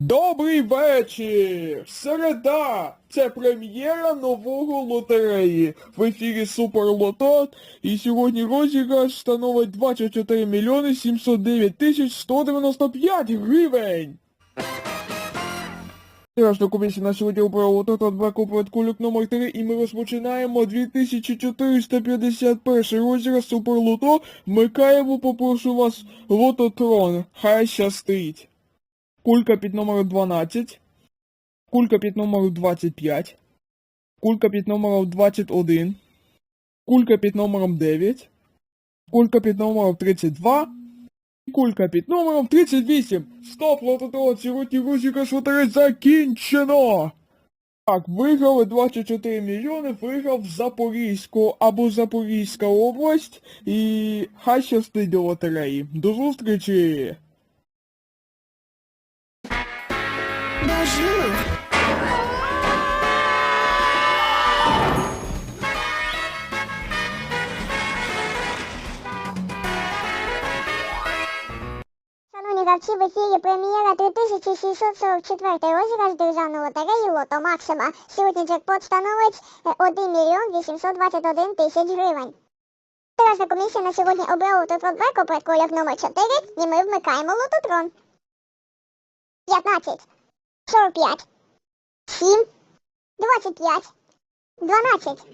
Добрий вечір! Середа! Це прем'єра нового лотереї. В ефірі Супер Лото. І сьогодні розіграш становить 24 мільйони 709 тисяч 195 гривень. Страшна комісія на сьогодні обрала лото два купують кульок номер 3 і ми розпочинаємо 2451 розіграш Супер Лото. Вмикаємо, попрошу вас, лототрон. Хай щастить. Кулька під номером 12. Кулька під номером 25. Кулька під номером 21. Кулька під номером 9. Кулька під номером 32. Кулька під номером 38. Стоп, лототрон, сьогодні розіграш лотерей закінчено! Так, виграли 24 мільйони, виграв Запорізьку або Запорізька область. І хай щастить до лотереї. До зустрічі! Bonjour. Шановні гравці, в ефірі прем'єра 3644 розіграш державної лотереї Лото Максима. Сьогодні джекпот становить е, 1 мільйон 821 тисяч гривень. Терасна комісія на сьогодні обрала лототрон Беко перед колір номер 4 і ми вмикаємо лототрон. 15, 45, 7, 25, 12.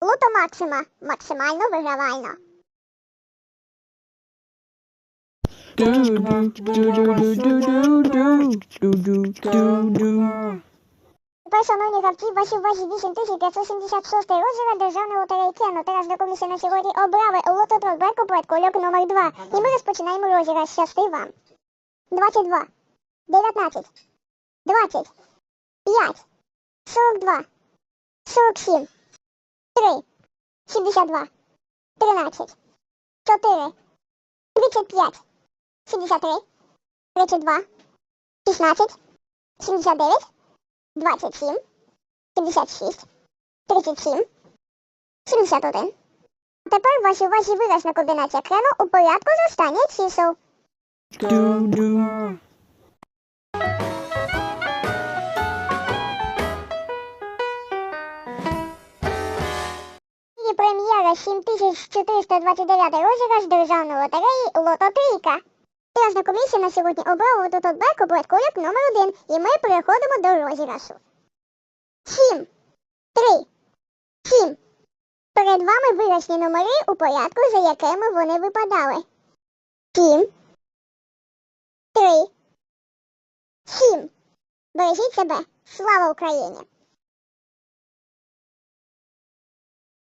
Лото Максима. Максимально вигравально. Тепер, шановні гравці, ваші увазі 8576 розіграш державної. Зараз до комісії на сьогодні обрали лототрон Беко перед кольок номер 2. І ми розпочинаємо розіграш. Щасти вам. 22, 19, 20, 5, 42, 47, 3, 72, 13, 4, 35, 73, 32, 16, 79, 27, 76, 37, 71. Тепер ваші увазі виразна комбінація крену у порядку зростання чисел. Прем'єра 7429 розіграш державної лотереї Лото Трійка. Комісія на сьогодні обрала тут Беку Блекулік номер 1 і ми переходимо до розіграшу. 7, 3, 7. Перед вами виграшні номери у порядку, за якими вони випадали. 7, 3, 7. Бережіть себе. Слава Україні!